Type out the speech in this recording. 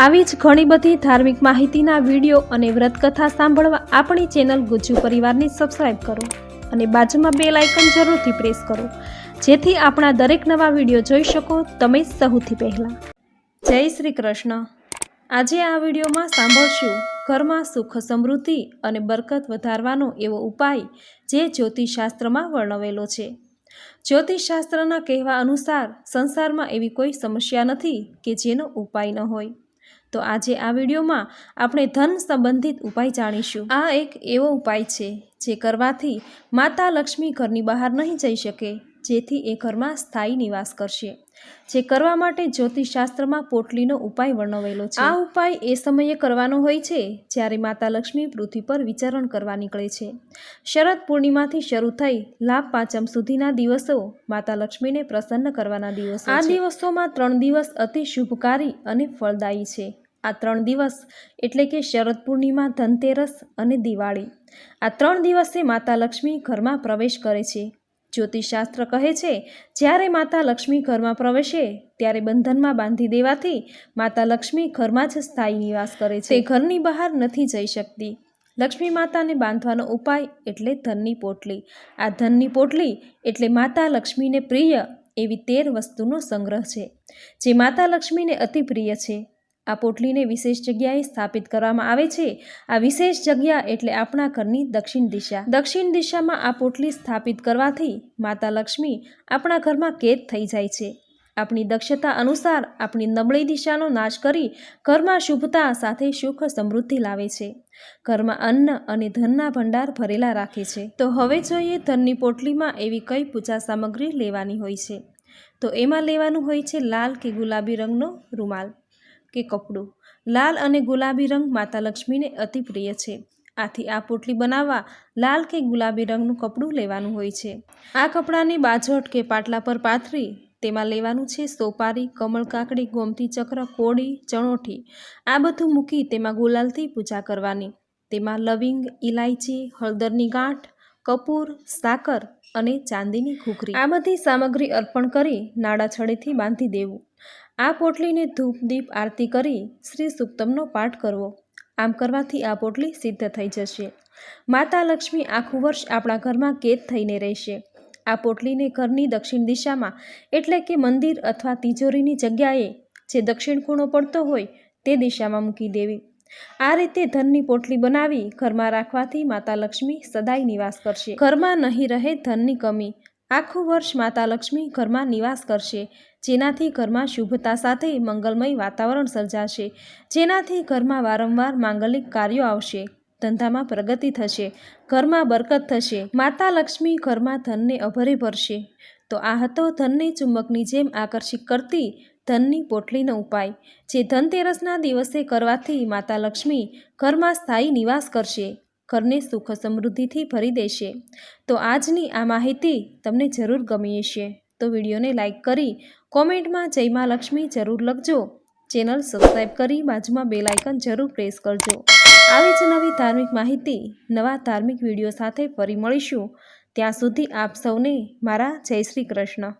આવી જ ઘણી બધી ધાર્મિક માહિતીના વીડિયો અને વ્રતકથા સાંભળવા આપણી ચેનલ ગુજ્જુ પરિવારની સબસ્ક્રાઈબ કરો અને બાજુમાં બે લાઇકન જરૂરથી પ્રેસ કરો. જેથી આપણા દરેક નવા વીડિયો જોઈ શકો તમે સૌથી પહેલાં. જય શ્રી કૃષ્ણ. આજે આ વિડીયોમાં સાંભળશું ઘરમાં સુખ સમૃદ્ધિ અને બરકત વધારવાનો એવો ઉપાય જે જ્યોતિષશાસ્ત્રમાં વર્ણવેલો છે. જ્યોતિષશાસ્ત્રના કહેવા અનુસાર સંસારમાં એવી કોઈ સમસ્યા નથી કે જેનો ઉપાય ન હોય. તો આજે આ વિડીયોમાં આપણે ધન સંબંધિત ઉપાય જાણીશું. આ એક એવો ઉપાય છે જે કરવાથી માતા લક્ષ્મી ઘરની બહાર નહીં જઈ શકે. જેથી એ ઘરમાં સ્થાયી નિવાસ કરશે જે કરવા માટે જ્યોતિષશાસ્ત્રમાં પોટલીનો ઉપાય વર્ણવેલો છે. આ ઉપાય એ સમયે કરવાનો હોય છે જ્યારે માતા લક્ષ્મી પૃથ્વી પર વિચરણ કરવા નીકળે છે. શરદ પૂર્ણિમાથી શરૂ થઈ લાભ પાંચમ સુધીના દિવસો માતા લક્ષ્મીને પ્રસન્ન કરવાના દિવસો આ દિવસોમાં ત્રણ દિવસ અતિ શુભકારી અને ફળદાયી છે. આ ત્રણ દિવસ એટલે કે શરદ પૂર્ણિમા ધનતેરસ અને દિવાળી. આ ત્રણ દિવસે માતા લક્ષ્મી ઘરમાં પ્રવેશ કરે છે. જ્યોતિષશાસ્ત્ર કહે છે, જ્યારે માતા લક્ષ્મી ઘરમાં પ્રવેશે, ત્યારે બંધનમાં બાંધી દેવાથી માતા લક્ષ્મી ઘરમાં જ સ્થાયી નિવાસ કરે છે. ઘરની બહાર નથી જઈ શકતી. લક્ષ્મી માતાને બાંધવાનો ઉપાય એટલે ધનની પોટલી. આ ધનની પોટલી એટલે માતા લક્ષ્મીને પ્રિય એવી તેર વસ્તુનો સંગ્રહ છે. જે માતા લક્ષ્મીને અતિ પ્રિય છે આ પોટલીને વિશેષ જગ્યાએ સ્થાપિત કરવામાં આવે છે. આ વિશેષ જગ્યા એટલે આપણા ઘરની દક્ષિણ દિશા. દક્ષિણ દિશામાં આ પોટલી સ્થાપિત કરવાથી માતા લક્ષ્મી આપણા ઘરમાં કેદ થઈ જાય છે. આપણી દક્ષતા અનુસાર આપણી નબળી દિશાનો નાશ કરી ઘરમાં શુભતા સાથે સુખ સમૃદ્ધિ લાવે છે. ઘરમાં અન્ન અને ધનના ભંડાર ભરેલા રાખે છે. તો હવે જોઈએ ધનની પોટલીમાં એવી કઈ પૂજા સામગ્રી લેવાની હોય છે. તો એમાં લેવાનું હોય છે લાલ કે ગુલાબી રંગનો રૂમાલ. કે કપડું. લાલ અને ગુલાબી રંગ માતા લક્ષ્મીને અતિ પ્રિય છે. આથી આ પોટલી બનાવવા લાલ કે ગુલાબી રંગનું કપડું લેવાનું હોય છે. આ કપડાની બાજોટ કે પાટલા પર પાથરી, તેમાં લેવાનું છે સોપારી, કમળ કાકડી, ગોમતી ચક્ર, કોળી, ચણોઠી. આ બધું મૂકી તેમાં ગુલાલથી પૂજા કરવાની. તેમાં લવિંગ ઇલાયચી હળદરની ગાંઠ, કપૂર, સાકર અને ચાંદીની ઘૂઘરી. આ બધી સામગ્રી અર્પણ કરી નાડા છડેથી બાંધી દેવું. આ પોટલીને ધૂપ દીપ આરતી કરી શ્રી સુક્તમનો પાઠ કરવો. આમ કરવાથી આ પોટલી સિદ્ધ થઈ જશે. માતા લક્ષ્મી આખું વર્ષ આપણા ઘરમાં કેદ થઈને રહેશે. આ પોટલીને ઘરની દક્ષિણ દિશામાં, એટલે કે મંદિર અથવા તિજોરીની જગ્યાએ જે દક્ષિણ ખૂણો પડતો હોય, તે દિશામાં મૂકી દેવી. આ રીતે ધનની પોટલી બનાવી ઘરમાં રાખવાથી માતા લક્ષ્મી સદાય નિવાસ કરશે. ઘરમાં નહીં રહે ધનની કમી. આખું વર્ષ માતા લક્ષ્મી ઘરમાં નિવાસ કરશે. જેનાથી ઘરમાં શુભતા સાથે મંગલમય વાતાવરણ સર્જાશે. જેનાથી ઘરમાં વારંવાર માંગલિક કાર્યો આવશે. ધંધામાં પ્રગતિ થશે. ઘરમાં બરકત થશે. માતા લક્ષ્મી ઘરમાં ધનને અભરે ભરશે. તો આ હતો ધનને ચુંબકની જેમ આકર્ષિત કરતી ધનની પોટલીનો ઉપાય. જે ધનતેરસના દિવસે કરવાથી માતા લક્ષ્મી ઘરમાં સ્થાયી નિવાસ કરશે. ઘરને સુખ સમૃદ્ધિથી ભરી દેશે. તો આજની આ માહિતી તમને જરૂર ગમી હશે. તો વિડીયોને લાઇક કરી, કોમેન્ટમાં જય મા લક્ષ્મી જરૂર લખજો. ચેનલ સબસ્ક્રાઈબ કરી બાજુમાં બેલ આઇકન જરૂર પ્રેસ કરજો. આવી જ નવી ધાર્મિક માહિતી, નવા ધાર્મિક વીડિયો સાથે ફરી મળીશું. ત્યાં સુધી આપ સૌને મારા જય શ્રી કૃષ્ણ.